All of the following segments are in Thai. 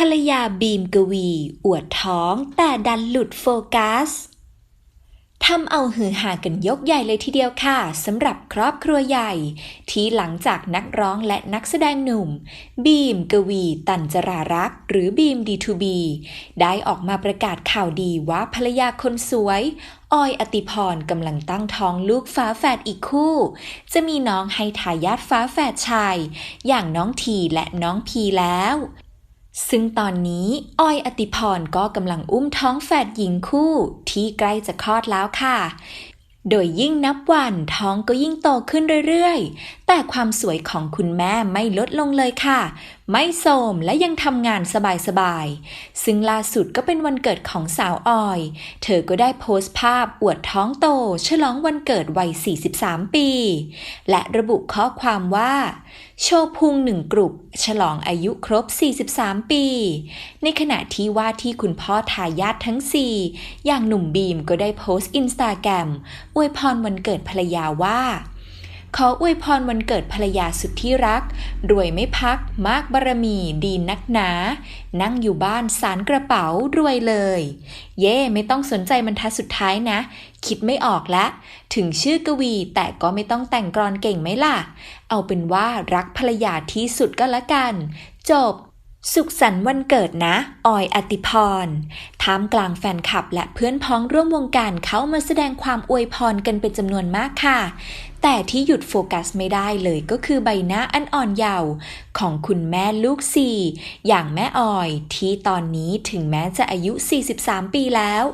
ภรรยาบีมกวี อวดท้องแต่ดันหลุดโฟกัสทำเอาหือหากันยกใหญ่เลยทีเดียวค่ะสำหรับครอบครัวใหญ่ ที่หลังจากนักร้องและนักแสดงหนุ่ม บีมกวี ตันจรารักษ์หรือบีม D2B ได้ออกมาประกาศข่าวดีว่าภรรยาคนสวย ออยอติพรกำลังตั้งท้องลูกฟ้าแฝดอีกคู่ จะมีน้องให้ทายาทฟ้าแฝดชาย อย่างน้องทีและน้องพีแล้ว ซึ่งตอนนี้ออยอติพรก็กำลังอุ้มท้องแฝดหญิงคู่ที่ใกล้จะคลอดแล้วค่ะ โดยยิ่งนับวันท้องก็ยิ่งโตขึ้นเรื่อยๆ แต่ความสวยของคุณแม่ไม่ลดลงเลยค่ะ ไม่โทรมและยังทำงานสบายๆ ซึ่งล่าสุดก็เป็นวันเกิดของสาวออย เธอก็ได้โพสต์ภาพอวดท้องโต ฉลองวันเกิดวัย 43 ปี และระบุข้อความว่า โชว์พุงหนึ่งกรุบฉลองอายุครบ 43 ปี ในขณะที่ว่าที่คุณพ่อทายาททั้ง 4 อย่างหนุ่มบีมก็ได้โพสต์อินสตาแกรมอวยพรวันเกิดภรรยาว่า ขออวยพรวันเกิดภรรยาสุดที่รัก รวยไม่พัก มากบารมีดีนักหนา นั่งอยู่บ้านสารกระเป๋ารวยเลย เย่ไม่ต้องสนใจบรรทัดสุดท้ายนะ คิดไม่ออกละ ถึงชื่อกวี แต่ก็ไม่ต้องแต่งกรอนเก่งไหมล่ะ เอาเป็นว่ารักภรรยาที่สุดก็แล้วกัน จบ สุขสันต์วันเกิดนะ ออยอติพรท่ามกลางแฟนคลับและเพื่อนพ้องร่วมวงการเข้ามาแสดงความอวยพรกันเป็นจำนวนมากค่ะ แต่ที่หยุดโฟกัสไม่ได้เลยก็คือใบหน้าอันอ่อนเยาว์ของคุณแม่ลูกสี่อย่างแม่ออยที่ตอนนี้ถึงแม้จะอายุ 43 ปีแล้ว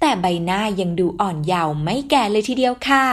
แต่ใบหน้ายังดูอ่อนเยาว์ไม่แก่เลยทีเดียวค่ะ